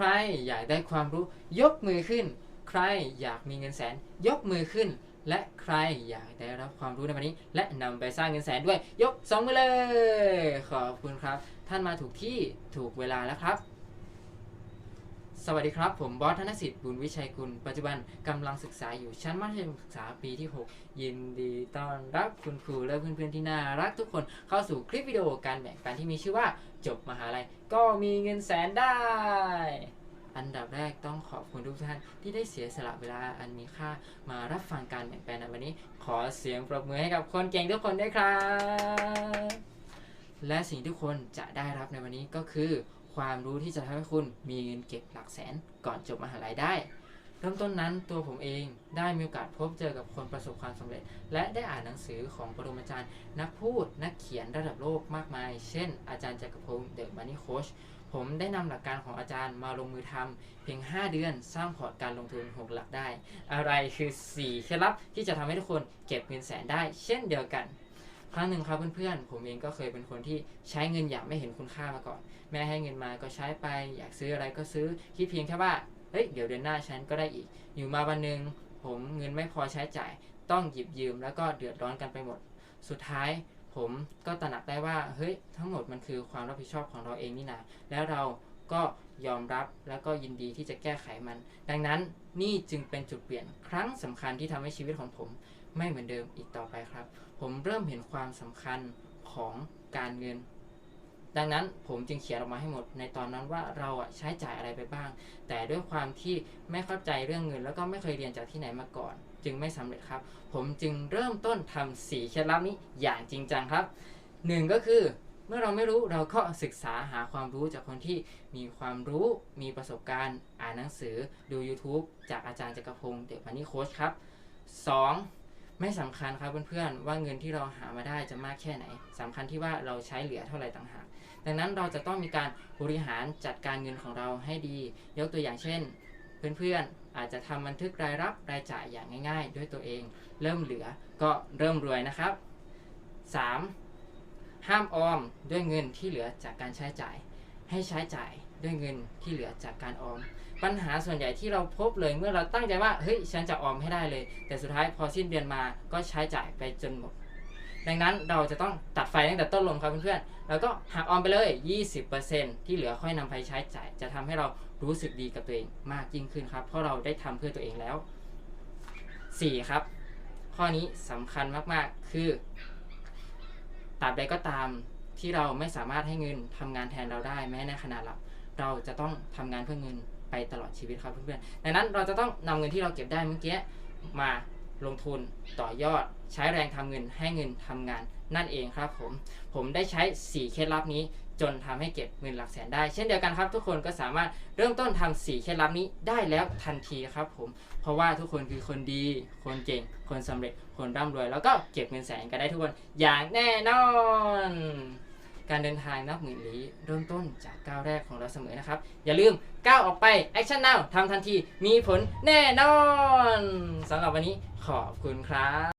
ใครอยากได้ความรู้ยกมือขึ้น ใครอยากมีเงินแสน ยกมือขึ้น และใครอยากได้รับความรู้ในวันนี้ และนำไปสร้างเงินแสนด้วย ยกสองมือเลย ขอบคุณครับ ท่านมาถูกที่ถูกเวลาแล้วครับ สวัสดีครับ ผมบอสธนสิทธิ์บุญวิชัยกุล ปัจจุบันกำลังศึกษาอยู่ชั้นมัธยมศึกษาปีที่ 6 ยินดีต้อนรับคุณครูและเพื่อนๆที่น่ารักทุกคนเข้าสู่คลิปวิดีโอการแบ่งปันที่มีชื่อว่าจบมหาลัยก็มีเงินแสนได้ อันดับแรกต้องขอบคุณทุกท่านที่ได้เสียสละเวลาอันมีค่ามารับฟังการแบ่งปันในวันนี้ ขอเสียงปรบมือให้กับคนเก่งทุกคนด้วยครับ และสิ่งที่ทุกคนจะได้รับในวันนี้ก็คือ ความรู้ที่จะทำให้คุณมีเงินเก็บหลักแสนก่อนจบมหาลัยได้ เริ่มต้นนั้นตัวผมเองได้มีโอกาสพบเจอกับคนประสบความสำเร็จ และได้อ่านหนังสือของปรมาจารย์ นักพูดนักเขียนระดับโลกมากมาย เช่น อาจารย์จักรพงศ์เดอะมันนี่โคชผมได้นำหลักการของอาจารย์มาลงมือทำเพียง 5 เดือนสร้างพอร์ตการลงทุน 6 หลักได้ อะไรคือ4เคล็ดลับที่จะทำให้ทุกคนเก็บเงินแสนได้ เช่นเดียวกัน ครั้งหนึ่งครับเพื่อนๆ ผมเองก็เคยเป็นคนที่ใช้เงินอย่างไม่เห็นคุณค่ามาก่อน แม่ให้เงินมาก็ใช้ไป อยากซื้ออะไรก็ซื้อ คิดเพียงแค่ว่า เฮ้ย เดี๋ยวเดือนหน้าฉันก็ได้อีก อยู่มาวันหนึ่งผมเงินไม่พอใช้จ่าย ต้องหยิบยืมแล้วก็เดือดร้อนกันไปหมด สุดท้ายผมก็ตระหนักได้ว่า เฮ้ย ทั้งหมดมันคือความรับผิดชอบของเราเองนี่นาแล้วเรา ก็ยอมรับแล้วก็ยินดีที่จะแก้ไขมัน ดังนั้นนี่จึงเป็นจุดเปลี่ยนครั้งสำคัญที่ทำให้ชีวิตของผมไม่เหมือนเดิมอีกต่อไปครับ ผมเริ่มเห็นความสำคัญของการเงิน ดังนั้นผมจึงเขียนออกมาให้หมดในตอนนั้นว่าเราอะใช้จ่ายอะไรไปบ้าง แต่ด้วยความที่ไม่เข้าใจเรื่องเงิน แล้วก็ไม่เคยเรียนจากที่ไหนมาก่อน จึงไม่สำเร็จครับ ผมจึงเริ่มต้นทำสี่เคล็ดลับนี้อย่างจริงจังครับหนึ่งก็คือ เมื่อเราไม่รู้เราก็ศึกษาหาความรู้จากคนที่มีความรู้มีประสบการณ์ อ่านหนังสือดู YouTube จากอาจารย์จักรพงศ์เดอะมันนี่โค้ชครับ 2. ไม่สำคัญครับเพื่อนๆว่าเงินที่เราหามาได้จะมากแค่ไหนสำคัญที่ว่าเราใช้เหลือเท่าไหร่ต่างหากดังนั้นเราจะต้องมีการบริหารจัดการเงินของเราให้ดี ยกตัวอย่างเช่น เพื่อนๆอาจจะทำบันทึกรายรับรายจ่ายอย่างง่าย ๆ ด้วยตัวเอง เริ่มเหลือก็เริ่มรวยนะครับ 3. ห้ามออมด้วยเงินที่เหลือจากการใช้จ่าย ให้ใช้จ่ายด้วยเงินที่เหลือจากการออม ปัญหาส่วนใหญ่ที่เราพบเลยเมื่อเราตั้งใจว่าเฮ้ยฉันจะออมให้ได้เลย แต่สุดท้ายพอสิ้นเดือนมาก็ใช้จ่ายไปจนหมด ดังนั้นเราจะต้องตัดไฟตั้งแต่ต้นลมครับเพื่อนๆแล้วก็หักออมไปเลย 20%ที่เหลือค่อยนำไปใช้จ่าย จะทำให้เรารู้สึกดีกับตัวเองมากยิ่งขึ้นครับ เพราะเราได้ทำเพื่อตัวเองแล้ว 4 ครับ ข้อนี้สำคัญมากๆคือ ตราบใดก็ตามที่เราไม่สามารถให้เงินทำงานแทนเราได้แม้ในขณะหลับเราจะต้องทำงานเพื่อเงินไปตลอดชีวิตครับเพื่อนๆดังนั้นเราจะต้องนำเงินที่เราเก็บได้เมื่อกี้มา ลงทุนต่อยอด ใช้แรงทำเงินให้เงินทำงานนั่นเองครับผม ผมได้ใช้ 4 เคล็ดลับนี้ จนทำให้เก็บเงินหลักแสนได้ เช่นเดียวกันครับทุกคนก็สามารถเริ่มต้นทำ4เคล็ดลับนี้ได้แล้วทันทีครับผม เพราะว่าทุกคนคือคนดี คนเก่ง คนสำเร็จ คนร่ำรวย แล้วก็เก็บเงินแสนกันได้ทุกคนอย่างแน่นอน การเดินทางนับหมื่นลี้เริ่มต้นจากก้าวแรกของเราเสมอนะครับ อย่าลืมก้าวออกไปแอคชั่น Now ทำทันทีมีผลแน่นอนสำหรับวันนี้ขอบคุณครับ